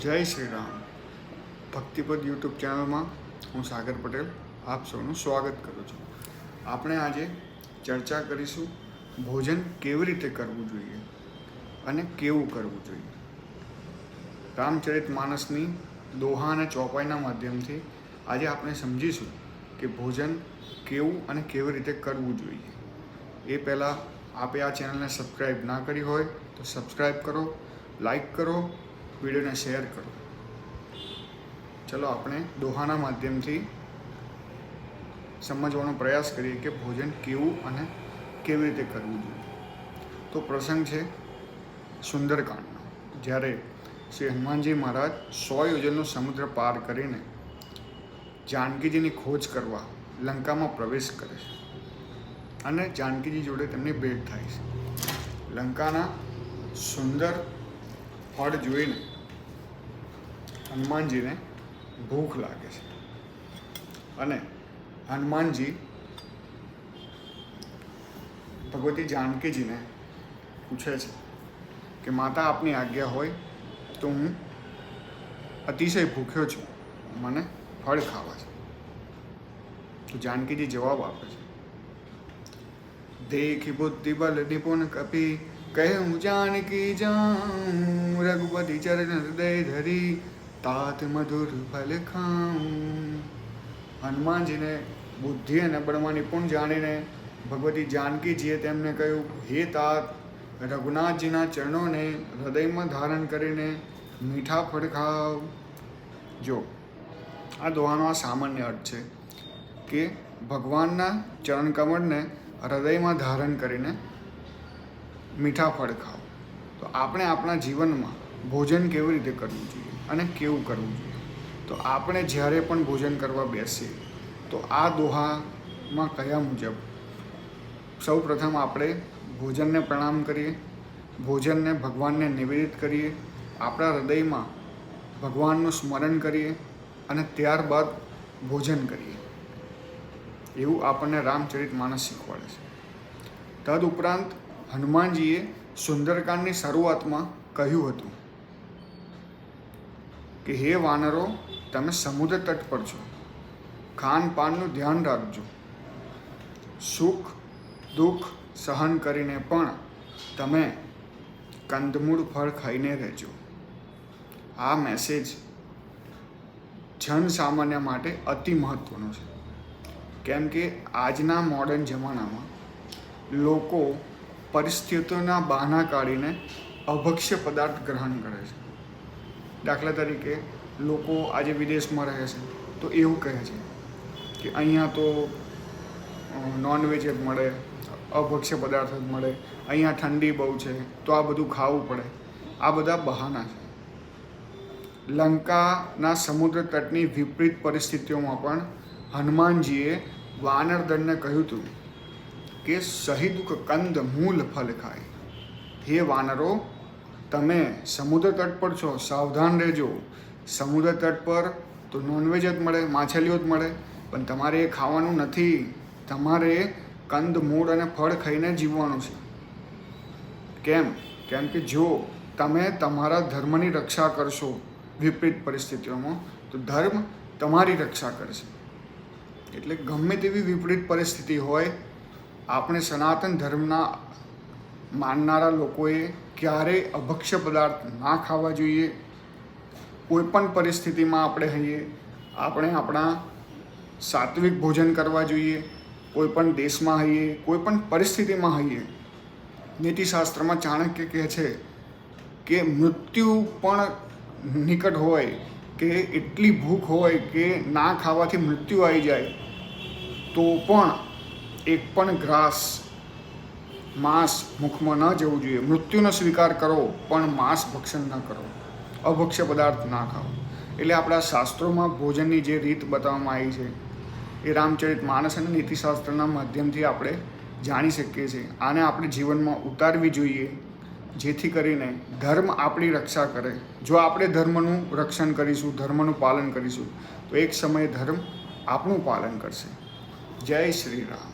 જય શ્રી રામ. ભક્તિપદ યુટ્યુબ ચેનલમાં હું સાગર પટેલ આપ સૌનું સ્વાગત કરું છું. આપણે આજે ચર્ચા કરીશું ભોજન કેવી રીતે કરવું જોઈએ અને કેવું કરવું જોઈએ. રામચરિત માનસની દોહા અને ચોપાઈના માધ્યમથી આજે આપણે સમજીશું કે ભોજન કેવું અને કેવી રીતે કરવું જોઈએ. એ પહેલાં આપે આ ચેનલને સબસ્ક્રાઈબ ના કરી હોય તો સબસ્ક્રાઈબ કરો લાઈક કરો વિડીયોને શેર કરો. ચલો આપણે દોહાના માધ્યમથી સમજવાનો પ્રયાસ કરીએ કે ભોજન કેવું અને કેવી રીતે કરવું જોઈએ. તો પ્રસંગ છે સુંદરકાંડનો. જ્યારે શ્રી હનુમાનજી મહારાજ સો યોજનનો સમુદ્ર પાર કરીને જાનકીજીની ખોજ કરવા લંકામાં પ્રવેશ કરે છે અને જાનકીજી જોડે તેમની ભેટ થાય છે. લંકાના સુંદર ફળ જોઈને હનુમાનજીને ભૂખ લાગે છે. અને હનુમાનજી ભગવતી જાનકીજીને પૂછે છે કે, માતા, આપની આજ્ઞા હોય તો હું અતિશય ભૂખ્યો છું. મને ફળ ખાવા છે. તો જાનકીજી જવાબ આપે છે, દેખી બુદ્ધિ બલ નિપુણ કપી કહે હું જાનકી જાઉં, રઘુપતિ ચરણ હૃદય ધરી, તાત મધુર ફલ ખાઉં. હનુમાનજીને, બુદ્ધિ અને બળમાં નિપુણ જાણીને, ભગવતી જાનકીજીએ તેમને કહ્યું, હે તાત, રઘુનાથજીના ચરણોને હૃદયમાં ધારણ કરીને મીઠા ફળ ખાવ. જો, આ દોહાનો આ સામાન્ય અર્થ છે કે ભગવાનના ચરણકમળને હૃદયમાં ધારણ કરીને મીઠા ફળ ખાઓ. તો આપણે આપણા જીવનમાં ભોજન કેવી રીતે કરવું જોઈએ અને કેવું કરવું જોઈએ? તો આપણે જ્યારે પણ ભોજન કરવા બેસીએ, તો આ દોહામાં કયા મુજબ? સૌ પ્રથમ આપણે ભોજનને પ્રણામ કરીએ, ભોજનને ભગવાનને નિવેદિત કરીએ, આપણા હૃદયમાં ભગવાનનું સ્મરણ કરીએ અને ત્યારબાદ ભોજન કરીએ. એવું આપણને રામચરિત માનસ શીખવાડે છે. તદ ઉપરાંત હનુમાનજીએ સુંદરકાંડની શરૂઆતમાં કહ્યું હતું કે, હે વાનરો, તમે સમુદ્ર તટ પર છો. ખાનપાનનું ધ્યાન રાખજો. સુખ, દુઃખ સહન કરીને પણ તમે કંદમૂળ ફળ ખાઈને રહેજો. આ મેસેજ જન સામાન્ય માટે અતિ મહત્ત્વનો છે. કેમ કે, આજના મોડર્ન જમાનામાં લોકો પરિસ્થિતિઓના બહાના કાઢીને અભક્ષ્ય પદાર્થ ગ્રહણ કરે છે. દાખલા તરીકે લોકો આજે વિદેશમાં રહે છે તો એવું કહે છે કે અહીંયા તો નોનવેજ જ મળે, અભક્ષ્ય પદાર્થ જ મળે, અહીંયા ઠંડી બહુ છે, તો આ બધું ખાવું પડે. આ બધા બહાના છે. લંકાના સમુદ્ર તટની વિપરીત પરિસ્થિતિઓમાં પણ હનુમાનજીએ વાનર દળને કહ્યું હતું કે સહિદુક કંદ મૂલ ફલ ખાય. હે વાનરો, તમે સમુદ્ર તટ પર છો, સાવધાન રહેજો. સમુદ્ર તટ પર તો નોનવેજ જ મળે, માછલીઓ જ મળે, પણ તમારે એ ખાવાનું નથી. તમારે કંદ મૂળ અને ફળ ખાઈને જીવવાનું છે. કેમ? કેમ કે જો તમે તમારા ધર્મની રક્ષા કરશો વિપરીત પરિસ્થિતિઓમાં, તો ધર્મ તમારી રક્ષા કરશે. એટલે ગમે તેવી વિપરીત પરિસ્થિતિ હોય આપણે સનાતન ધર્મના માનનારા લોકોએ ક્યારેય અભક્ષ્ય પદાર્થ ના ખાવા જોઈએ. કોઈ પણ પરિસ્થિતિમાં આપણે હઈએ, આપણે આપણા સાત્વિક ભોજન કરવા જોઈએ. કોઈ પણ દેશમાં હઈએ, કોઈ પણ પરિસ્થિતિમાં હઈએ. નીતિશાસ્ત્રમાં ચાણક્ય કહે છે કે મૃત્યુ પણ નિકટ હોય, કે એટલી ભૂખ હોય કે ના ખાવાથી મૃત્યુ આવી જાય, તો પણ એક પણ ગ્રાસ માંસ મુખમાં ન જવું જોઈએ. મૃત્યુનો સ્વીકાર કરો, પણ માંસ ભક્ષણ ન કરો. અભક્ષ્ય પદાર્થ ના ખાઓ. એટલે આપણા શાસ્ત્રોમાં ભોજનની જે રીત બતાવવામાં આવી છે, એ રામચરિત માનસ અને નીતિશાસ્ત્રના માધ્યમથી આપણે જાણી શકીએ છીએ. આને આપણે જીવનમાં ઉતારવી જોઈએ, જેથી કરીને ધર્મ આપણી રક્ષા કરે. જો આપણે ધર્મનું રક્ષણ કરીશું, ધર્મનું પાલન કરીશું, તો એક સમયે ધર્મ આપણું પાલન કરશે. જય શ્રી રામ.